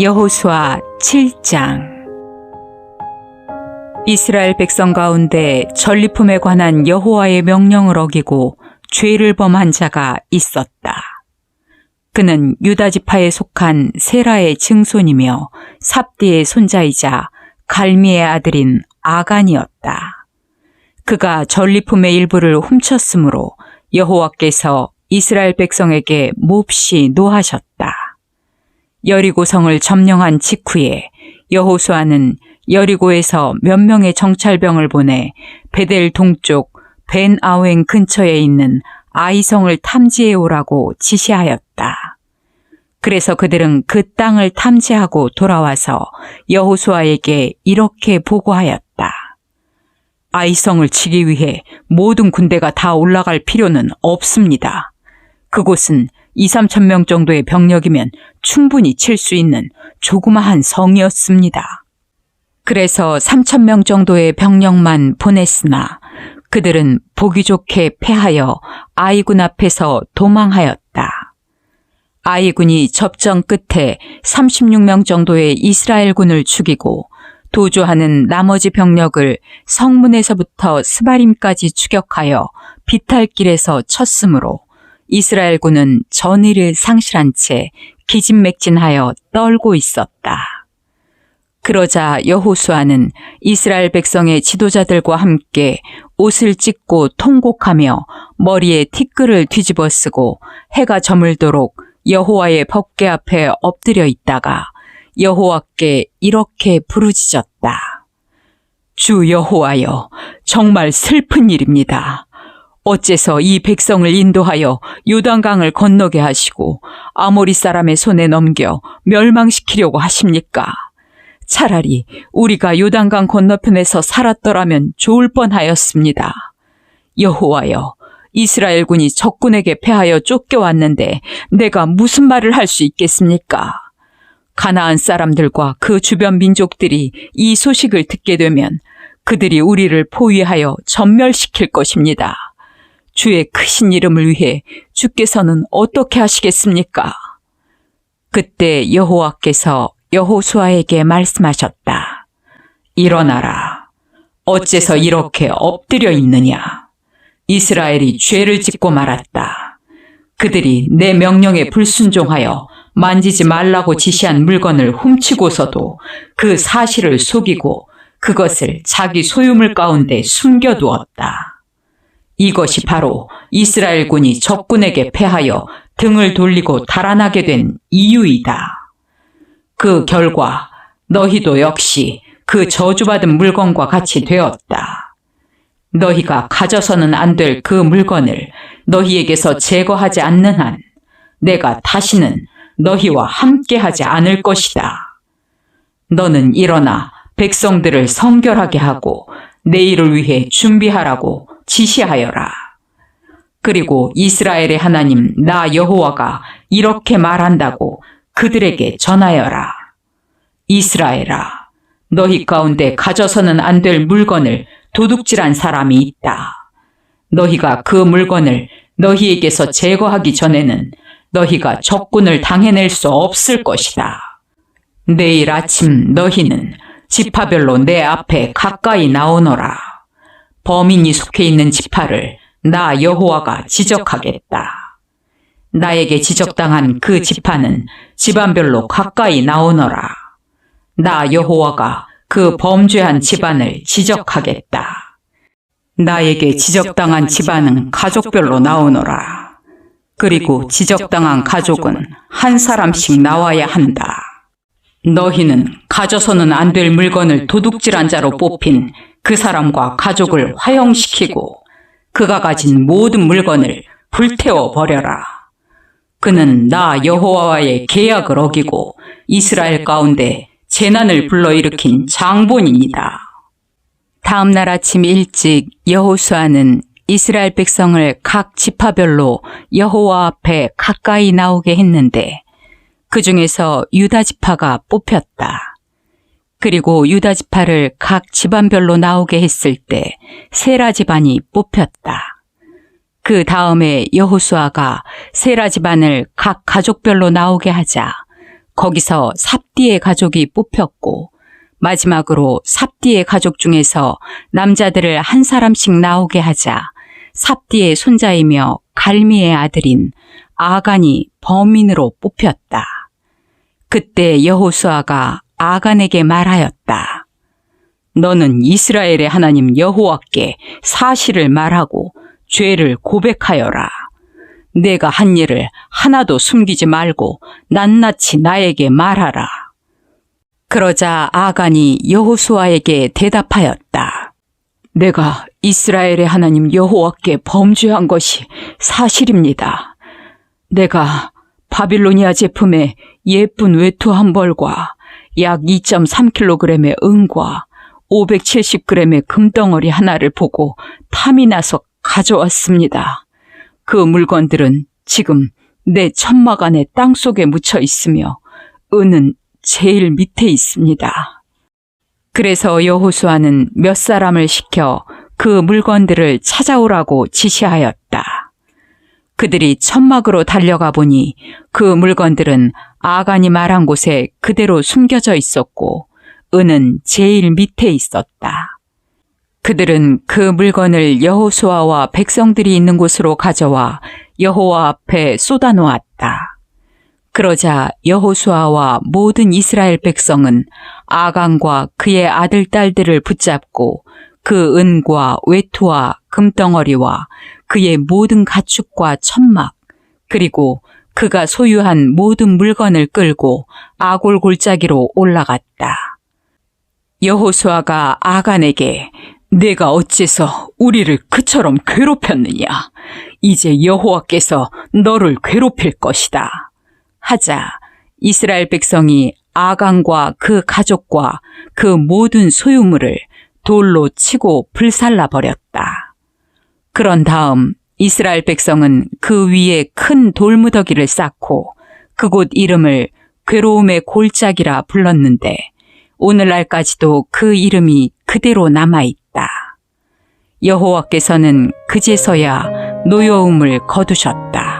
여호수아 7장 이스라엘 백성 가운데 전리품에 관한 여호와의 명령을 어기고 죄를 범한 자가 있었다. 그는 유다 지파에 속한 세라의 증손이며 삽디의 손자이자 갈미의 아들인 아간이었다. 그가 전리품의 일부를 훔쳤으므로 여호와께서 이스라엘 백성에게 몹시 노하셨다. 여리고성을 점령한 직후에 여호수아는 여리고에서 몇 명의 정찰병을 보내 베델 동쪽 벤 아웬 근처에 있는 아이성을 탐지해 오라고 지시하였다. 그래서 그들은 그 땅을 탐지하고 돌아와서 여호수아에게 이렇게 보고하였다. 아이성을 치기 위해 모든 군대가 다 올라갈 필요는 없습니다. 그곳은 2, 3천 명 정도의 병력이면 충분히 칠 수 있는 조그마한 성이었습니다. 그래서 3천 명 정도의 병력만 보냈으나 그들은 보기 좋게 패하여 아이군 앞에서 도망하였다. 아이군이 접전 끝에 36명 정도의 이스라엘군을 죽이고 도주하는 나머지 병력을 성문에서부터 스바림까지 추격하여 비탈길에서 쳤으므로 이스라엘군은 전의를 상실한 채 기진맥진하여 떨고 있었다. 그러자 여호수아는 이스라엘 백성의 지도자들과 함께 옷을 찢고 통곡하며 머리에 티끌을 뒤집어 쓰고 해가 저물도록 여호와의 법궤 앞에 엎드려 있다가 여호와께 이렇게 부르짖었다. 주 여호와여, 정말 슬픈 일입니다. 어째서 이 백성을 인도하여 요단강을 건너게 하시고 아모리 사람의 손에 넘겨 멸망시키려고 하십니까? 차라리 우리가 요단강 건너편에서 살았더라면 좋을 뻔하였습니다. 여호와여, 이스라엘군이 적군에게 패하여 쫓겨왔는데 내가 무슨 말을 할 수 있겠습니까? 가나안 사람들과 그 주변 민족들이 이 소식을 듣게 되면 그들이 우리를 포위하여 전멸시킬 것입니다. 주의 크신 이름을 위해 주께서는 어떻게 하시겠습니까? 그때 여호와께서 여호수아에게 말씀하셨다. 일어나라. 어째서 이렇게 엎드려 있느냐? 이스라엘이 죄를 짓고 말았다. 그들이 내 명령에 불순종하여 만지지 말라고 지시한 물건을 훔치고서도 그 사실을 속이고 그것을 자기 소유물 가운데 숨겨두었다. 이것이 바로 이스라엘군이 적군에게 패하여 등을 돌리고 달아나게 된 이유이다. 그 결과 너희도 역시 그 저주받은 물건과 같이 되었다. 너희가 가져서는 안 될 그 물건을 너희에게서 제거하지 않는 한 내가 다시는 너희와 함께 하지 않을 것이다. 너는 일어나 백성들을 성결하게 하고 내일을 위해 준비하라고 지시하여라. 그리고 이스라엘의 하나님 나 여호와가 이렇게 말한다고 그들에게 전하여라. 이스라엘아, 너희 가운데 가져서는 안 될 물건을 도둑질한 사람이 있다. 너희가 그 물건을 너희에게서 제거하기 전에는 너희가 적군을 당해낼 수 없을 것이다. 내일 아침 너희는 지파별로 내 앞에 가까이 나오너라. 범인이 속해 있는 지파를 나 여호와가 지적하겠다. 나에게 지적당한 그 지파는 집안별로 가까이 나오너라. 나 여호와가 그 범죄한 집안을 지적하겠다. 나에게 지적당한 집안은 가족별로 나오너라. 그리고 지적당한 가족은 한 사람씩 나와야 한다. 너희는 가져서는 안 될 물건을 도둑질한 자로 뽑힌 그 사람과 가족을 화형시키고 그가 가진 모든 물건을 불태워 버려라. 그는 나 여호와와의 계약을 어기고 이스라엘 가운데 재난을 불러일으킨 장본인이다. 다음 날 아침 일찍 여호수아는 이스라엘 백성을 각 지파별로 여호와 앞에 가까이 나오게 했는데 그 중에서 유다 지파가 뽑혔다. 그리고 유다 지파를 각 집안별로 나오게 했을 때 세라 집안이 뽑혔다. 그 다음에 여호수아가 세라 집안을 각 가족별로 나오게 하자 거기서 삽디의 가족이 뽑혔고 마지막으로 삽디의 가족 중에서 남자들을 한 사람씩 나오게 하자 삽디의 손자이며 갈미의 아들인 아간이 범인으로 뽑혔다. 그때 여호수아가 아간에게 말하였다. 너는 이스라엘의 하나님 여호와께 사실을 말하고 죄를 고백하여라. 내가 한 일을 하나도 숨기지 말고 낱낱이 나에게 말하라. 그러자 아간이 여호수아에게 대답하였다. 내가 이스라엘의 하나님 여호와께 범죄한 것이 사실입니다. 내가 바빌로니아 제품의 예쁜 외투 한 벌과 약 2.3kg의 은과 570g의 금덩어리 하나를 보고 탐이 나서 가져왔습니다. 그 물건들은 지금 내 천막 안에 땅 속에 묻혀 있으며 은은 제일 밑에 있습니다. 그래서 여호수아는 몇 사람을 시켜 그 물건들을 찾아오라고 지시하였다. 그들이 천막으로 달려가 보니 그 물건들은 아간이 말한 곳에 그대로 숨겨져 있었고 은은 제일 밑에 있었다. 그들은 그 물건을 여호수아와 백성들이 있는 곳으로 가져와 여호와 앞에 쏟아놓았다. 그러자 여호수아와 모든 이스라엘 백성은 아간과 그의 아들 딸들을 붙잡고 그 은과 외투와 금덩어리와 그의 모든 가축과 천막 그리고 그가 소유한 모든 물건을 끌고 아골 골짜기로 올라갔다. 여호수아가 아간에게 내가 어째서 우리를 그처럼 괴롭혔느냐? 이제 여호와께서 너를 괴롭힐 것이다. 하자 이스라엘 백성이 아간과 그 가족과 그 모든 소유물을 돌로 치고 불살라 버렸다. 그런 다음 이스라엘 백성은 그 위에 큰 돌무더기를 쌓고 그곳 이름을 괴로움의 골짜기라 불렀는데 오늘날까지도 그 이름이 그대로 남아 있다. 여호와께서는 그제서야 노여움을 거두셨다.